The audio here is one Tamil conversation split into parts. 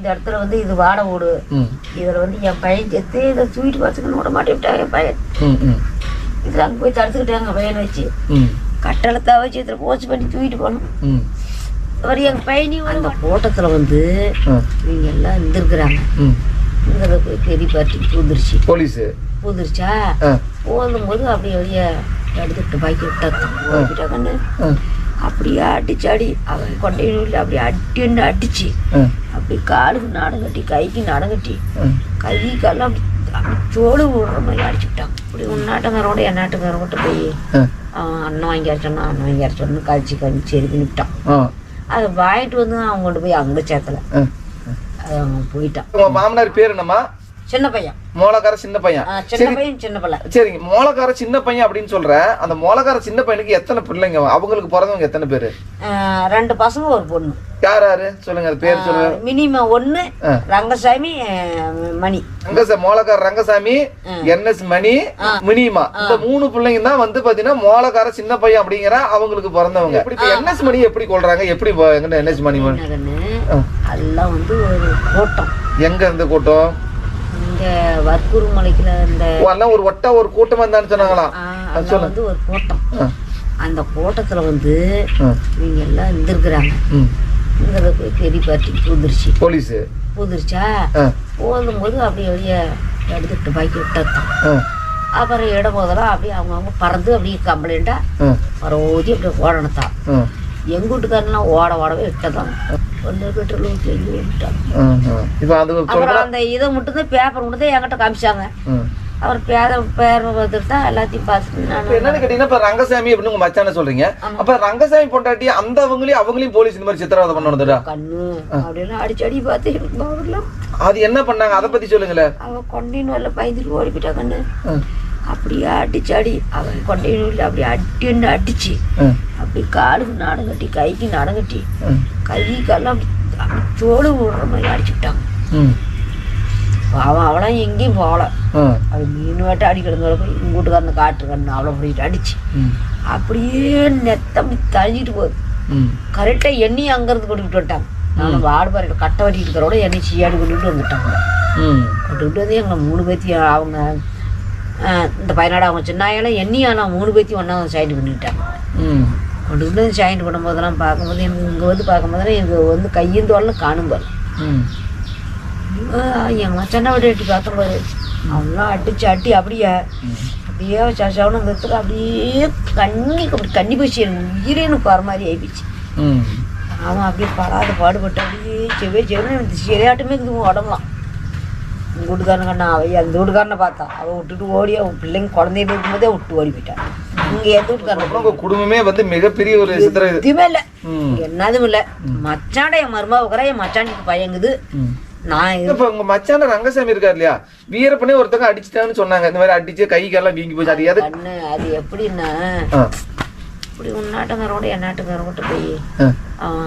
இந்த இடத்துல வந்து இது வாடை ஓடு. இதில் வந்து என் பையன் செத்து இதை தூக்கிட்டு பசங்கன்னு விட மாட்டேன்ட்டாங்க என் பையன். ம் ம். இதில் அங்கே போய் தடுத்துக்கிட்டாங்க பையனை வச்சு. கட்டளத்தை வச்சு இதில் போச்சு பண்ணி தூக்கிட்டு போனோம். ம். அவர் எங்கள் பையனையும் அந்த கூட்டத்தில் வந்து இவங்க எல்லாம் இருந்திருக்கிறாங்க. ம். இங்கே போய் பெரிய பார்ட்டி பூந்துருச்சு. போலீஸு? பூந்துருச்சா? ஆ. போதும்போது அப்படியே எடுத்துக்கிட்டு பாக்கி விட்டாங்கன்னு ஆ. அப்படியே அடிச்சு அடி அவன் கொண்டையில் அப்படியே அடின்னு அடிச்சு. அப்படி காலுக்கு நாடம் கட்டி கைக்கு நாடம் கட்டி ஆ. கை காலம் அப்படி அப்படி சோடு விடுற மாதிரி அடிச்சு விட்டான். இப்படி உன்னாட்டங்காரோட என்னாட்டங்காரோட போய் ஆ. அவன் அண்ணன் வாங்கி அரைச்சோன்னா அண்ணன் வாங்கி அரைச்சோன்னு கழிச்சு கழிச்சு சரி பண்ணிவிட்டான் ஆ. அதை வாங்கிட்டு வந்து அவன் கொண்டு போய் அங்கே சேர்த்தல ஆ. அது அவன் போயிட்டான். உங்க மாமனார் பேர் என்னம்மா? சின்ன பையன். மோளக்கார சின்ன பையன். சின்ன பையன் சின்ன பிள்ளை. சரிங்க. மோளக்கார சின்ன பையன் அப்படின்னு சொல்ற அந்த மோளக்கார சின்ன பையனுக்கு எத்தனை பிள்ளைங்க? அவங்களுக்கு பிறந்தவங்க எத்தனை பேரு? ரெண்டு பசங்க ஒரு பொண்ணு. யார் யாரு? சொல்லுங்க அது பேர் சொல்லுங்க. மினிமம் ஆ. ரங்கசாமி மணி. ரங்கசா மோளக்கார ரங்கசாமி என்எஸ் மணி மினிமா. இந்த மூணு பிள்ளைங்க தான் வந்து பாத்தீங்கன்னா மோளக்கார சின்ன பையன் அப்படிங்கிற அவங்களுக்கு பிறந்தவங்க. இப்படி இப்ப என்எஸ் மணி எப்படி கொள்றாங்க எப்படி என்எஸ் மணி மணி? எல்லாம் வந்து ஒரு கூட்டம். எங்க இருந்த கூட்டம்? வர்க்கூர் மலைக்குல இந்த ஒரு ஒட்டா ஒரு கூட்டமா சொன்னாங்களாம் ஆ, அங்க வந்து ஒரு கூட்டம். அந்த கூட்டத்துல வந்து இவங்க எல்லாம் இருந்திருக்கிறாங்க. ம். இங்கே போய் பெரிய பார்ட்டி பூந்துருச்சு. போலீஸு. பூந்துருச்சா? ஆ, போதும்போது அப்படியே வெளியே எடுத்துக்கிட்டு பாக்கி அப்புறம் இடம் போதெல்லாம் அப்படியே அவங்கவுங்க பறந்து அப்படியே கம்ப்ளைண்ட்டா ஆ, பரவோதி அப்படியே ஓடனத்தான் ஆ, எங்க வீட்டுக்காரெல்லாம் ஓட ஓடவே விட்டதான் இப்ப அது அந்த இதை மட்டும் தான் பேப்பர் மட்டும் தான் என்கிட்ட காமிச்சாங்க. அவர் பேர பேர் வந்துட்டு தான் எல்லாத்தையும் பார்த்துட்டு என்னன்னு கேட்டீங்கன்னா இப்ப ரங்கசாமி அப்படின்னு உங்க மச்சான சொல்றீங்க. அப்ப ரங்கசாமி பொண்டாட்டி அந்த அவங்களையும் அவங்களையும் போலீஸ் இந்த மாதிரி சித்திரவதை பண்ணணும்டா கண்ணு அப்படியெல்லாம் அடிச்சு அடி பார்த்து அது என்ன பண்ணாங்க? அதை பத்தி சொல்லுங்களேன் அவன் கொண்டின்னு வரல பயந்துட்டு ஓடி போயிட்டா கண்ணு. அப்படியே அடிச்சு அடி அவன் கொண்டையில் அப்படியே அடின்னு அடிச்சு அப்படி காலுக்கு நாடம் கட்டி கைக்கு நாடம் கட்டி. ஆ. கை காலம் அப்படி சோடு விடுற மாதிரி அடிச்சு விட்டாங்க ம், அவன் அவளாம் எங்கேயும் போகல. அது மீன் வேட்டை அடி கிடந்தவள போய் உங்க வீட்டுக்காரனை காட்டு கண்ணு அவளை போயிட்டு அடிச்சு. அப்படியே நெத்த அப்படி தள்ளிட்டு போகுது. கரெக்டாக எண்ணெயும் அங்கேருந்து கொண்டுகிட்டு வந்துட்டாங்க. நானும் வாடு பாரு கட்டை வெட்டிட்டு இருக்கிறோட எண்ணெய் சீயாடி கொண்டுகிட்டு வந்துட்டாங்க. ம். கொண்டுகிட்டு வந்து எங்களை மூணு பேர்த்தையும் அவங்க இந்த பையனோட அவங்க சின்னாயெல்லாம் எண்ணியும் நான் மூணு பேர்த்தையும் ஒன்றா சைடு பண்ணிட்டாங்க. ம். கொண்டுகிட்டு வந்து ஜாயிண்ட் பண்ணும்போதெல்லாம் பார்க்கும்போது எனக்கு இங்கே வந்து பார்க்கும்போதெல்லாம் எனக்கு வந்து கையும் தோல்லாம் காணும் பாரு என் மச்சான விட எட்டி பார்த்தோம் பாரு. அவங்களாம் அடிச்சு அட்டி அப்படியே. அப்படியே சவன அந்த இடத்துல அப்படியே கண்ணி அப்படி கண்ணி போச்சு. எனக்கு உயிரே எனக்கு வர மாதிரி ஆயிடுச்சு. அவன் அப்படியே படாத பாடுபட்டு அப்படியே செவ்வே செவ்வே எனக்கு சரியாட்டமே இருக்குது உடம்புலாம். உங்கள் வீட்டுக்காரன் கண்ணா அவ அந்த வீட்டுக்காரனை பார்த்தா அவள் விட்டுட்டு ஓடி அவன் பிள்ளைங்க குழந்தையில இருக்கும்போதே விட்டு ஓடி போயிட்டான். இங்கே அப்புறம் உங்க குடும்பமே வந்து மிகப்பெரிய ஒரு சித்திர இது எதுவுமே இல்லை. என்னதும் இல்லை. மச்சாண்ட என் மருமா உட்கார என் மச்சாண்டிக்கு பையங்குது. நான் இப்ப உங்க மச்சான ரங்கசாமி இருக்காரு இல்லையா? வீரப்பனே ஒருத்தங்க அடிச்சுட்டான்னு சொன்னாங்க. இந்த மாதிரி அடிச்சு கை காலெல்லாம் வீங்கி போச்சு. அது எது அது எப்படின்னா இப்படி உன்னாட்டங்காரோட என் நாட்டுக்காரோட போய்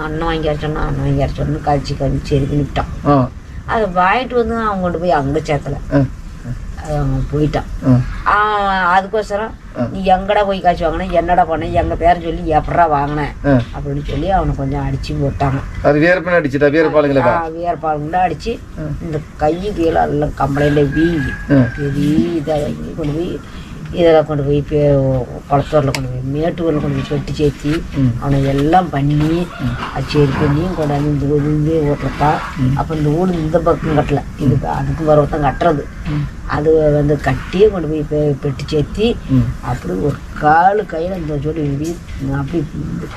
அண்ணன் வாங்கி அரைச்சோன்னா அண்ணன் வாங்கி அரைச்சோன்னு கழிச்சு கழிச்சு சரி பண்ணிவிட்டான் அதை வாங்கிட்டு வந்து அவன் கொண்டு போய் அங்கே சேர்த்தல அவன் போயிட்டான். அதுக்கோசரம் நீ எங்கடா போய் காய்ச்சி வாங்கின? என்னடா பண்ண? எங்கள் பேரை சொல்லி எப்படா வாங்கினேன். அப்படின்னு சொல்லி அவனை கொஞ்சம் அடிச்சு போட்டாங்க. அது வீரப்பனே அடிச்சுட்டா? வீரப்பாளுங்களா வேறுபாடுங்களா அடிச்சு இந்த கை கீழே எல்லாம் கம்பளையில் வீங்கி. பெரிய இதாக கொண்டு போய் இதில் கொண்டு போய் பே குளத்தூரில் கொண்டு போய் மேட்டூரில் கொண்டு போய் பெட்டி சேர்த்தி அவனை எல்லாம் பண்ணி சரி பண்ணியும் கொண்டாந்து இந்த இந்த ஓட்டுறப்பா. அப்போ இந்த ஊர் இந்த பக்கம் கட்டல. இதுக்கு அதுக்கு வர ஒருத்தன் கட்டுறது. அது வந்து கட்டியே கொண்டு போய் பெ- பெட்டி சேர்த்தி. அப்படி ஒரு காலு கையில் இந்த சொல்லி அப்படி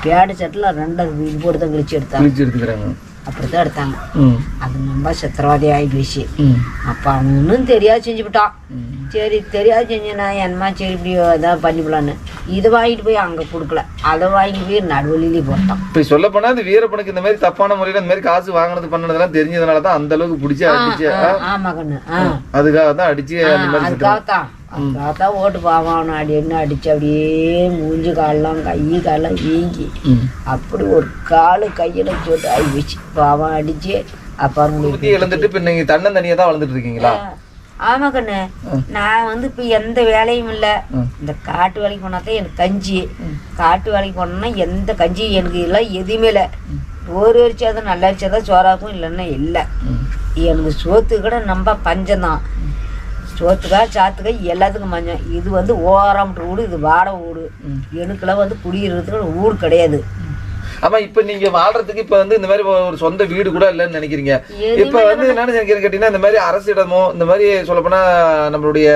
பேடு சட்டில் ரெண்டை இது போட்டு தான் கிழிச்சு எடுத்தாங்க. கிழிச்சு எடுத்துக்கிறாங்க. அப்படி தான் எடுத்தாங்க. அது ரொம்ப சித்திரவாதி ஆகி போச்சு அப்போ அவன் ஒன்றும் தெரியாது செஞ்சுவிட்டான். சரி தெரியாது செஞ்சேனா என்னமா சரி இப்படி இதாக பண்ணிவிடலான்னு இதை வாங்கிட்டு போய் அங்கே கொடுக்கல. அதை வாங்கி போய் நடுவழியிலே போட்டான். இப்ப சொல்ல போனா அந்த வீரப்பனுக்கு இந்த மாதிரி தப்பான முறையில இந்த மாதிரி காசு வாங்கினது பண்ணதெல்லாம் தெரிஞ்சதுனால தான் அந்த அளவுக்கு பிடிச்சி அடிச்சு ஆமா கண்ணு அதுக்காக தான் அடிச்சு அந்த மாதிரி சித்திரம் அதுக்காகத்தான் அதுக்காகத்தான் ஓட்டு பாவான் அடி என்ன அடிச்சு அப்படியே மூஞ்சி காலெல்லாம் கை காலெல்லாம் வீங்கி. அப்படி ஒரு காலு கையில் போட்டு ஆகி போச்சு. பாவம் அடிச்சு அப்புறம் இழந்துட்டு இப்ப நீங்க தன்னந்தனியா தான் வளர்ந்துட்டு இருக்கீங்களா? ஆமா கண்ணு. நான் வந்து இப்போ எந்த வேலையும் இல்லை. இந்த காட்டு வேலைக்கு போனா தான் எனக்கு கஞ்சி. காட்டு வேலைக்கு போனோம்னா எந்த கஞ்சி எனக்கு இல்லை எதுவுமே இல்லை. ஒரு அரிச்சா தான் நல்ல அரிச்சா தான் சோறாக்கும் இல்லைன்னா இல்லை. எனக்கு சோத்துக்கு கூட நம்ம பஞ்சம்தான் சோத்துக்கா சாத்துக்கா எல்லாத்துக்கும் பஞ்சம். இது வந்து ஓராமட்டு வீடு இது வாடகை வீடு எனக்குலாம் வந்து குடியிருக்கிறதுக்கு வீடு கிடையாது. ஆமா இப்ப நீங்க வாழ்றதுக்கு இப்ப வந்து இந்த மாதிரி ஒரு சொந்த வீடு கூட இல்லைன்னு நினைக்கிறீங்க. இப்ப வந்து என்ன நினைக்கிறேன் கேட்டீங்கன்னா இந்த மாதிரி அரசிடமோ இந்த மாதிரி சொல்லப்போனா நம்மளுடைய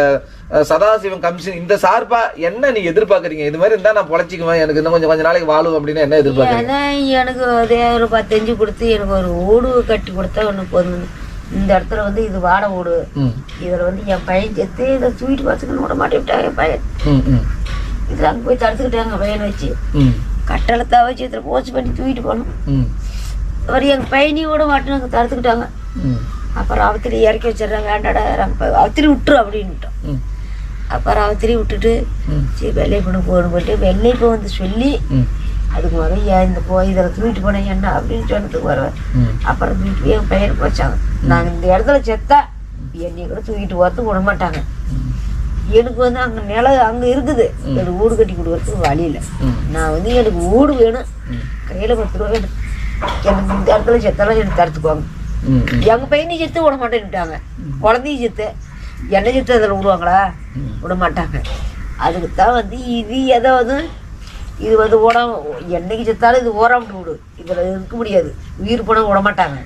சதாசிவம் கமிஷன் இந்த சார்பா என்ன நீங்க எதிர்பார்க்கறீங்க? இது மாதிரி இருந்தா நான் பொழைச்சிக்குவேன். எனக்கு இன்னும் கொஞ்சம் கொஞ்ச நாளைக்கு வாழும் அப்படின்னு என்ன எதிர்பார்க்கறீங்க? எனக்கு அதே ஒரு பத்தஞ்சு கொடுத்து எனக்கு ஒரு வீடு கட்டி கொடுத்தா ஒன்று போதும் இந்த இடத்துல வந்து இது வீடு ம். இதில் வந்து என் பையன் செத்து இதை தூக்கிட்டு பார்த்துக்கணும் விட மாட்டேன் விட்டாங்க என் பையன். இதில் அங்கே போய் தடுத்துக்கிட்டாங்க பையனை வச்சு. ம். கட்டளத்தை வச்சு இதில் போச்சு பண்ணி தூக்கிட்டு போகணும் ம். அவர் எங்கள் பையனையும் விட மாட்டேன்னு தடுத்துக்கிட்டாங்க. அப்புறம் அவத்திரி இறக்கி வச்சிடுறாங்க. வேண்டாடா அவத்திரி விட்டுரு அப்படின்ட்டோம் அப்புறம் அவத்திரி விட்டுட்டு சரி வெள்ளை பொண்ணு போகணும் போட்டு வெள்ளை இப்போ வந்து சொல்லி அதுக்கு முதல்ல ஏன் இந்த போய் இதில் தூக்கிட்டு போனேன் என்ன அப்படின்னு சொன்னதுக்கு வருவேன் அப்புறம் தூக்கிட்டு போய் என் பையனுக்கு வச்சாங்க. நாங்கள் இந்த இடத்துல செத்தா என்னை கூட தூக்கிட்டு போகிறது விட மாட்டாங்க. எனக்கு வந்து அங்கே நிலம் அங்கே இருக்குது. எனக்கு வீடு கட்டி கொடுக்கறதுக்கு வழி இல்லை. நான் வந்து எனக்கு வீடு வேணும். கையில் பத்து ரூபா வேணும் எனக்கு இந்த இடத்துல செத்தாலும் எனக்கு தடுத்துக்குவாங்க. எங்கள் பையனையும் செத்து விட மாட்டேன்னுட்டாங்க. குழந்தையும் செத்து. என்னை செத்து அதில் விடுவாங்களா? விட மாட்டாங்க. அதுக்கு தான் வந்து இது ஏதாவது இது வந்து உடம் என்னைக்கு செத்தாலும் இது ஓராமட்டு விடு. இதில் இருக்க முடியாது. உயிர் போனால் விட மாட்டாங்க.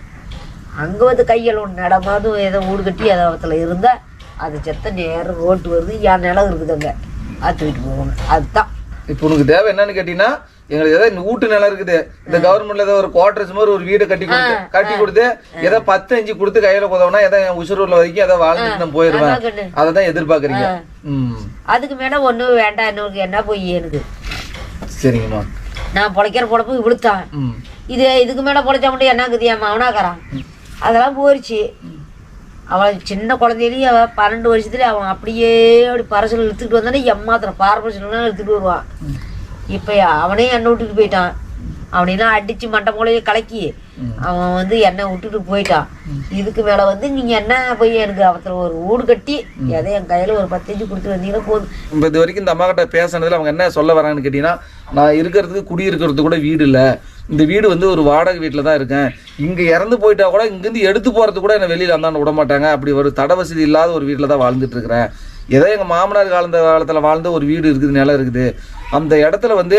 அங்கே வந்து கையில் ஒன்று நடமாவது ஏதோ வீடு கட்டி அதில் இருந்தால் அது செத்த நேரம் ரோட்டு வருது என் நிலம் இருக்குது அங்கே அது தூக்கிட்டு போவாங்க அதுதான். இப்போ உனக்கு தேவை என்னன்னு கேட்டீங்கன்னா எங்களுக்கு ஏதோ இந்த வீட்டு நிலம் இருக்குது. இந்த கவர்மெண்ட்ல ஏதோ ஒரு குவார்டர்ஸ் மாதிரி ஒரு வீடு கட்டி கொடுத்து கட்டி கொடுத்து ஏதோ பத்து அஞ்சு கொடுத்து கையில குதவனா ஏதோ என் உசுரூர்ல வரைக்கும் ஏதோ வாழ்ந்துட்டு நான் போயிருவேன். அதை தான் எதிர்பார்க்கறீங்க. அதுக்கு மேலே ஒன்றும் வேண்டாம் இன்னொருக்கு என்ன போய் எனக்கு சரிங்கம்மா. நான் பொழைக்கிற பொழப்பு இவ்வளோத்தான் இது இதுக்கு மேலே பொழைச்ச முடியும் என்ன இருக்குது என் மவனாக்காரான் அதெல்லாம் போயிடுச்சு அவன் சின்ன குழந்தையிலேயே அவன் பன்னெண்டு வருஷத்துலேயே அவன் அப்படியே அப்படி பரசல் இழுத்துக்கிட்டு வந்தானே எம்மாத்திரம் பார்பரசல்லாம் இழுத்துட்டு வருவான். இப்போ அவனே என்னை விட்டுட்டு போயிட்டான். அவனையெல்லாம் அடித்து மண்டை மூலையை கலக்கி அவன் வந்து என்னை விட்டுட்டு போயிட்டான். இதுக்கு மேலே வந்து நீங்கள் என்ன போய் எனக்கு அவத்தில் ஒரு ஊடு கட்டி எதை என் கையில் ஒரு பத்தஞ்சு கொடுத்து வந்தீங்கன்னா போதும். இப்போ இது வரைக்கும் இந்த அம்மா கிட்ட பேசுனதுல அவங்க என்ன சொல்ல வராங்கன்னு கேட்டிங்கன்னா நான் இருக்கிறதுக்கு குடி கூட வீடு இல்லை. இந்த வீடு வந்து ஒரு வாடகை வீட்டில் தான் இருக்கேன். இங்கே இறந்து போயிட்டா கூட இங்கேருந்து எடுத்து போகிறது கூட என்னை வெளியில் வந்தான்னு விட மாட்டாங்க. அப்படி ஒரு தட வசதி இல்லாத ஒரு வீட்டில் தான் வாழ்ந்துட்டு இருக்கிறேன். ஏதோ எங்கள் மாமனார் காலந்த காலத்தில் வாழ்ந்த ஒரு வீடு இருக்குது நிலம் இருக்குது. அந்த இடத்துல வந்து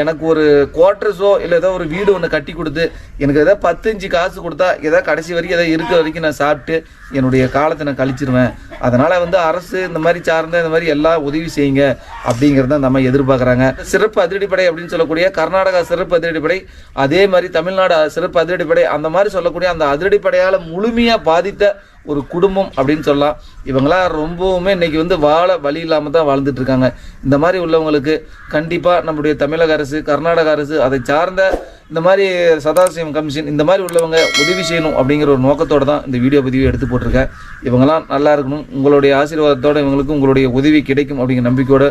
எனக்கு ஒரு குவார்டர்ஸோ இல்லை ஏதோ ஒரு வீடு ஒன்று கட்டி கொடுத்து எனக்கு ஏதோ பத்தஞ்சு காசு கொடுத்தா ஏதோ கடைசி வரைக்கும் ஏதோ இருக்க வரைக்கும் நான் சாப்பிட்டு என்னுடைய காலத்தை நான் கழிச்சிருவேன். அதனால் வந்து அரசு இந்த மாதிரி சார்ந்த இந்த மாதிரி எல்லாம் உதவி செய்யுங்க அப்படிங்கிறத நம்ம எதிர்பார்க்குறாங்க. சிறப்பு அதிரடிப்படை அப்படின்னு சொல்லக்கூடிய கர்நாடகா சிறப்பு அதிரடிப்படை அதே மாதிரி தமிழ்நாடு சிறப்பு அதிரடிப்படை அந்த மாதிரி சொல்லக்கூடிய அந்த அதிரடிப்படையால் முழுமையாக பாதித்த ஒரு குடும்பம் அப்படின்னு சொல்லலாம். இவங்களாம் ரொம்பவுமே இன்னைக்கு வந்து வாழ வழி இல்லாமல் தான் வாழ்ந்துட்டு இருக்காங்க. இந்த மாதிரி உள்ளவங்களுக்கு கண்டிப்பாக நம்முடைய தமிழக அரசு கர்நாடக அரசு அதை சார்ந்த இந்த மாதிரி சதாசிவம் கமிஷன் இந்த மாதிரி உள்ளவங்க உதவி செய்யணும் அப்படிங்கிற ஒரு நோக்கத்தோடு தான் இந்த வீடியோ பதிவு எடுத்து போட்டிருக்கேன். இவங்கெல்லாம் நல்லா இருக்கணும். உங்களுடைய ஆசீர்வாதத்தோட இவங்களுக்கு உங்களுடைய உதவி கிடைக்கும் அப்படிங்கிற நம்பிக்கையோடு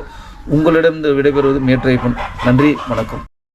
உங்களிடம் இந்த விடைபெறுவது மேற்றைப்பன் நன்றி வணக்கம்.